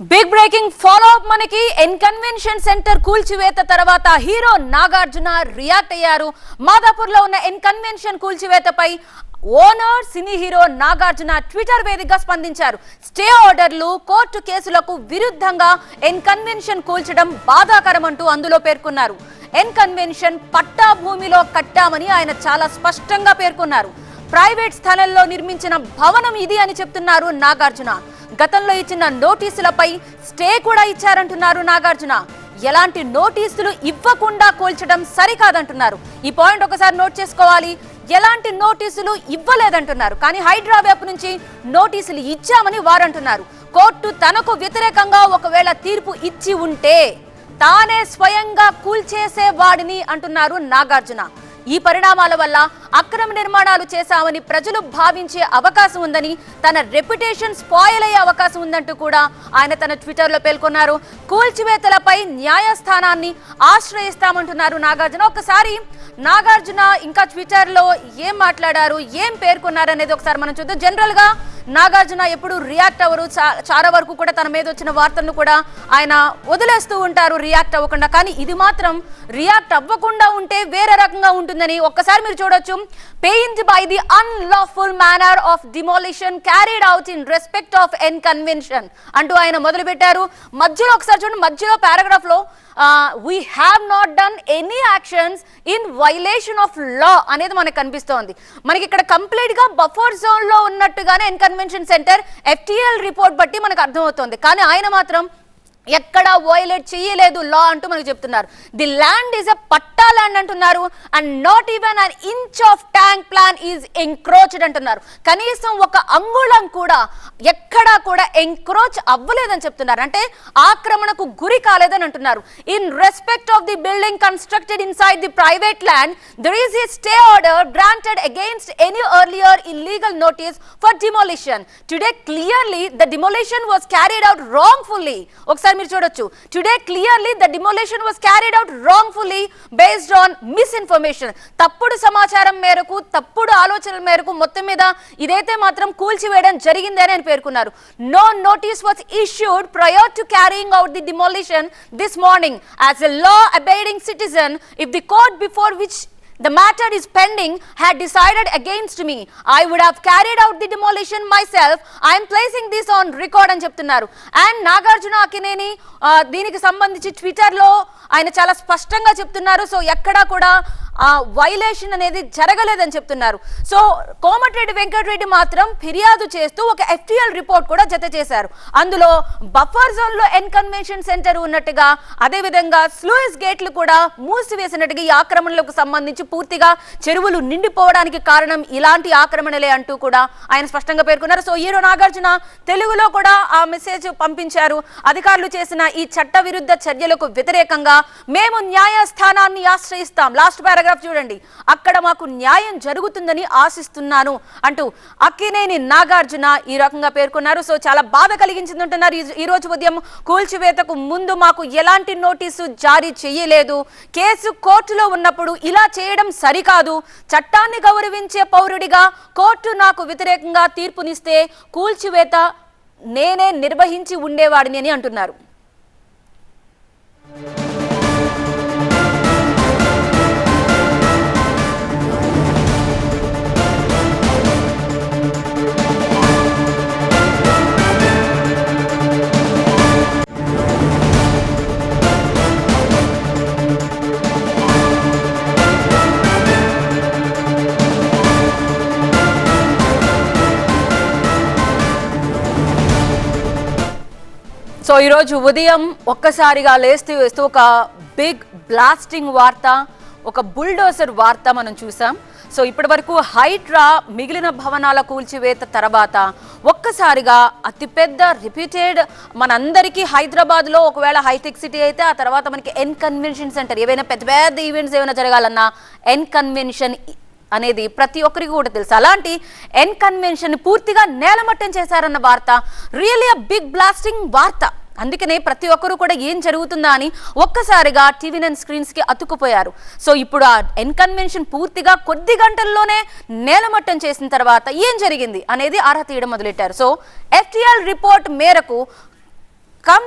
Big breaking follow up మనకి N Convention centre కూల్చివేత తర్వాత హీరో నాగార్జున రియాక్ట్ అయ్యారు. మాదాపూర్లో ఉన్న N convention కూల్చివేతపై owner cine hero Nagarjuna Twitter వేదికగా స్పందించారు. స్టే ఆర్డర్లు కోర్టు కేసులకు విరుద్ధంగా ఎన్కన్వెన్షన్ కూల్చడం బాధాకరం అంటూ అందులో పేర్కొన్నారు. ఎన్కన్వెన్షన్ పట్టా భూమిలో కట్టామని ఆయన చాలా స్పష్టంగా పేర్కొన్నారు. ప్రైవేట్ స్థలంలో నిర్మించిన భవనం ఇది అని చెప్తున్నారు నాగార్జున. గతంలో ఇచ్చిన నోటీసులపై స్టే కూడా ఇచ్చారంటున్నారు నాగార్జున. ఎలాంటి నోటీసులు ఇవ్వకుండా కూల్చడం సరికాదంటున్నారు. ఈ పాయింట్ ఒకసారి నోట్ చేసుకోవాలి. ఎలాంటి నోటీసులు ఇవ్వలేదంటున్నారు. కానీ హైడ్రా వైపు నుంచి నోటీసులు ఇచ్చామని వారంటున్నారు. కోర్టు తనకు వ్యతిరేకంగా ఒకవేళ తీర్పు ఇచ్చి ఉంటే తానే స్వయంగా కూల్చేసేవాడిని అంటున్నారు నాగార్జున. ఈ పరిణామాల వల్ల అక్రమ నిర్మాణాలు చేశామని ప్రజలు భావించే అవకాశం ఉందని తన రెప్యుటేషన్ స్పాయిల్ అయ్యే అవకాశం ఉందంటూ కూడా ఆయన తన ట్విట్టర్లో పేర్కొన్నారు. కూల్చివేతలపై న్యాయస్థానాన్ని ఆశ్రయిస్తామంటున్నారు నాగార్జున. ఒక్కసారి నాగార్జున ఇంకా ట్విట్టర్లో ఏం మాట్లాడారు ఏం పేర్కొన్నారు అనేది ఒకసారి మనం చూద్దాం. జనరల్గా నాగార్జున ఎప్పుడు రియాక్ట్ అవ్వరు. చా- చాలా వరకు కూడా తన మీద వచ్చిన వార్తలను కూడా ఆయన వదిలేస్తూ ఉంటారు రియాక్ట్ అవ్వకుండా. కానీ ఇది మాత్రం రియాక్ట్ అవ్వకుండా ఉంటే వేరే రకంగా ఉంటుందని ఒక్కసారి మీరు చూడొచ్చు. Pained by the unlawful manner of demolition carried out in respect of N convention అంటూ ఆయన మొదలు పెట్టారు మధ్యలో ఒకసారి చూడండి మధ్యలో పారాగ్రాఫ్లో we have not done any actions in violation of law అనేది మనకు కనిపిస్తోంది. మనకి ఇక్కడ కంప్లీట్గా బఫర్ జోన్లో ఉన్నట్టుగానే N convention centre FTL report బట్టి మనకు అర్థమవుతోంది. కానీ ఆయన మాత్రం ఎక్కడా వయలేట్ చేయలేదు లా అంటూ మనకు చెప్తున్నారు. The land is a patta land అంటున్నారు. And not even an inch of tank plan is encroached అంటున్నారు. కనీసం ఒక అంగుళం కూడా ఎక్కడా కూడా ఎంక్రోచ్ అవ్వలేదని చెప్తున్నారు. అంటే ఆక్రమణకు గురి కాలేదని అంటున్నారు. In respect of the building constructed inside the private land there is a stay order granted against any earlier illegal notice for demolition today clearly the demolition was carried out wrongfully ఒకసారి మీరు చూడొచ్చు. Today clearly the demolition was carried out wrongfully based on misinformation తప్పుడు సమాచారం మేరకు తప్పుడు ఆలోచనల మేరకు మొత్తం మీద ఇదైతే మాత్రం కూల్చివేయడం జరిగింది అని ఆయన పేర్కొన్నారు. No notice was issued prior to carrying out the demolition this morning as a law abiding citizen if the court before which the matter is pending had decided against me i would have carried out the demolition myself i am placing this on record అని చెప్తున్నారు and Nagarjuna Akkineni దీనికి సంబంధించి ట్విట్టర్లో ఆయన చాలా స్పష్టంగా చెప్తున్నారు so ఎక్కడా కూడా వైలేషన్ అనేది జరగలేదని చెప్తున్నారు. సో కోమటిరెడ్డి వెంకటరెడ్డి మాత్రం ఫిర్యాదు చేస్తూ ఒక ఎఫ్టిఎల్ రిపోర్ట్ కూడా జత చేశారు. అందులో బఫర్ జోన్లో ఎన్కన్వెన్షన్ సెంటర్ ఉన్నట్టుగా అదేవిధంగా స్లూయిస్ గేట్లు కూడా మూసివేసినట్టుగా ఈ ఆక్రమణలకు సంబంధించి పూర్తిగా చెరువులు నిండిపోవడానికి కారణం ఇలాంటి ఆక్రమణలే అంటూ కూడా ఆయన స్పష్టంగా పేర్కొన్నారు. సో ఈరో నాగార్జున తెలుగులో కూడా ఆ మెసేజ్ పంపించారు. అధికారులు చేసిన ఈ చట్ట విరుద్ధ చర్యలకు వ్యతిరేకంగా మేము న్యాయస్థానాన్ని ఆశ్రయిస్తాం. లాస్ట్ పారాగ్రాఫ్ చూడండి. అక్కడ మాకు న్యాయం జరుగుతుందని ఆశిస్తున్నాను అంటూ అక్కినేని నాగార్జున ఈ రకంగా పేర్కొన్నారు. సో చాలా బాధ కలిగించింది అంటున్నారు ఈ- ఈ రోజు ఉదయం కూల్చివేతకు ముందు మాకు ఎలాంటి నోటీసు జారీ చేయలేదు. కేసు కోర్టులో ఉన్నప్పుడు ఇలా చేయడం సరికాదు. చట్టాన్ని గౌరవించే పౌరుడిగా కోర్టు నాకు వ్యతిరేకంగా తీర్పునిస్తే కూల్చివేత నేనే నిర్వహించి ఉండేవాడిని అని అంటున్నారు. సో ఈరోజు ఉదయం ఒక్కసారిగా లేస్తూ వేస్తూ ఒక బిగ్ బ్లాస్టింగ్ వార్త ఒక బుల్డోజర్ వార్త మనం చూసాం. సో ఇప్పటి వరకు హైడ్రా మిగిలిన భవనాల కూల్చివేత తర్వాత ఒక్కసారిగా అతిపెద్ద రిపీటెడ్ మనందరికీ హైదరాబాద్లో ఒకవేళ హైటెక్ సిటీ అయితే ఆ తర్వాత మనకి ఎన్ కన్వెన్షన్ సెంటర్ ఏవైనా పెద్ద పెద్ద ఈవెంట్స్ ఏమైనా జరగాలన్నా ఎన్ కన్వెన్షన్ అనేది ప్రతి ఒక్కరికి కూడా తెలుసు. అలాంటి ఎన్ కన్వెన్షన్ పూర్తిగా నేలమట్టం చేశారన్న వార్త రియల్లీ అ బిగ్ బ్లాస్టింగ్ వార్త. అందుకనే ప్రతి ఒక్కరూ కూడా ఏం జరుగుతుందా అని ఒక్కసారిగా టీవీ నైన్ స్క్రీన్స్కి అతుక్కుపోయారు. సో ఇప్పుడు ఆ ఎన్ కన్వెన్షన్ పూర్తిగా కొద్ది గంటల్లోనే నేలమట్టం చేసిన తర్వాత ఏం జరిగింది అనేది ఆరా తీయడం మొదలెట్టారు. సో ఎఫ్టీఆర్ రిపోర్ట్ మేరకు కమ్